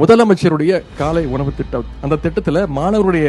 முதலமைச்சருடைய காலை உணவு திட்டம். அந்த திட்டத்தில் மாணவருடைய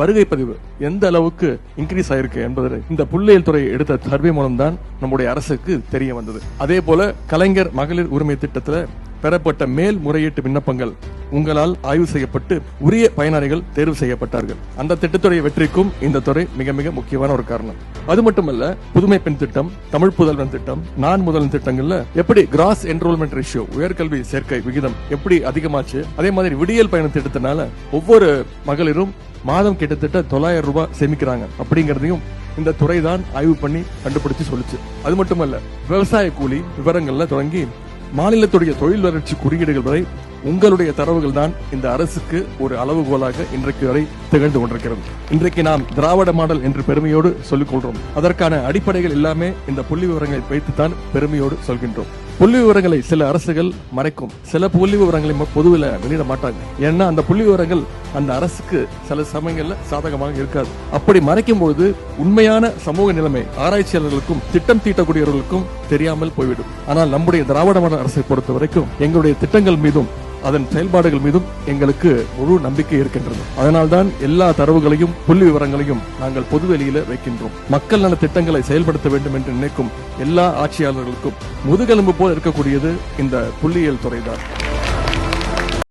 வருகை பதிவு எந்த அளவுக்கு இன்க்ரீஸ் ஆயிருக்கு என்பது இந்த புள்ளியியல் துறை எடுத்த சர்வே மூலம் தான் நம்முடைய அரசுக்கு தெரிய வந்தது. அதே போல கலைஞர் மகளிர் உரிமை திட்டத்தில் பெறப்பட்ட மேல் முறையீட்டு விண்ணப்பங்கள் உங்களால் ஆய்வு செய்யப்பட்டு உரிய பயனாளிகள் தேர்வு செய்யப்பட்டார்கள். அந்த திட்டத்துடைய வெற்றிக்கும் இந்த துறை மிக மிக முக்கியமான ஒரு காரணம். அது மட்டுமல்ல புதுமை பெண் திட்டம் தமிழ் புதல்வன் திட்டம் நான் முதல்வன் திட்டங்கள்ல எப்படி கிராஸ் என்ரோல்மெண்ட் ரேஷியோ உயர்கல்வி சேர்க்கை விகிதம் எப்படி அதிகமாச்சு அதே மாதிரி விடியல் பயண திட்டத்தினால ஒவ்வொரு மகளிரும் மாதம் கிட்டத்தட்ட தொள்ளாயிரம் ரூபாய் சேமிக்கிறாங்க அப்படிங்கறதையும் இந்த துறை தான் ஆய்வு பண்ணி கண்டுபிடிச்சு சொல்லுச்சு. அது மட்டுமல்ல விவசாய கூலி விவரங்கள்ல தொடங்கி மாநிலத்துடைய தொழில் வளர்ச்சி குறியீடுகள் வரை உங்களுடைய தரவுகள் தான் இந்த அரசுக்கு ஒரு அளவுகோலாக இன்றைக்கு வரை திகழ்ந்து கொண்டிருக்கிறது. இன்றைக்கு நாம் திராவிட மாடல் என்று பெருமையோடு சொல்லிக் கொள்றோம் அதற்கான அடிப்படைகள் எல்லாமே இந்த புள்ளி விவரங்களை வைத்துத்தான் பெருமையோடு சொல்கின்றோம். புள்ளி விவரங்களை சில அரசுகள் மறைக்கும். சில புள்ளி விவரங்களை பொதுவில் வெளியிட மாட்டாங்க. ஏன்னா அந்த புள்ளி விவரங்கள் அந்த அரசுக்கு சில சமயங்கள்ல சாதகமாக இருக்காது. அப்படி மறைக்கும் பொழுது உண்மையான சமூக நிலைமை ஆராய்ச்சியாளர்களுக்கும் திட்டம் தீட்டக்கூடியவர்களுக்கும் தெரியாமல் போய்விடும். ஆனால் நம்முடைய திராவிட மாடல் அரசை பொறுத்த வரைக்கும் எங்களுடைய திட்டங்கள் மீதும் அதன் செயல்பாடுகள் மீதும் எங்களுக்கு முழு நம்பிக்கை இருக்கின்றது. அதனால்தான் எல்லா தரவுகளையும் புள்ளி விவரங்களையும் நாங்கள் பொதுவெளியில வைக்கின்றோம். மக்கள் நல திட்டங்களை செயல்படுத்த வேண்டும் என்று நினைக்கும் எல்லா ஆட்சியாளர்களுக்கும் முதுகெலும்பு போல் இருக்கக்கூடியது இந்த புள்ளியியல் துறைதான்.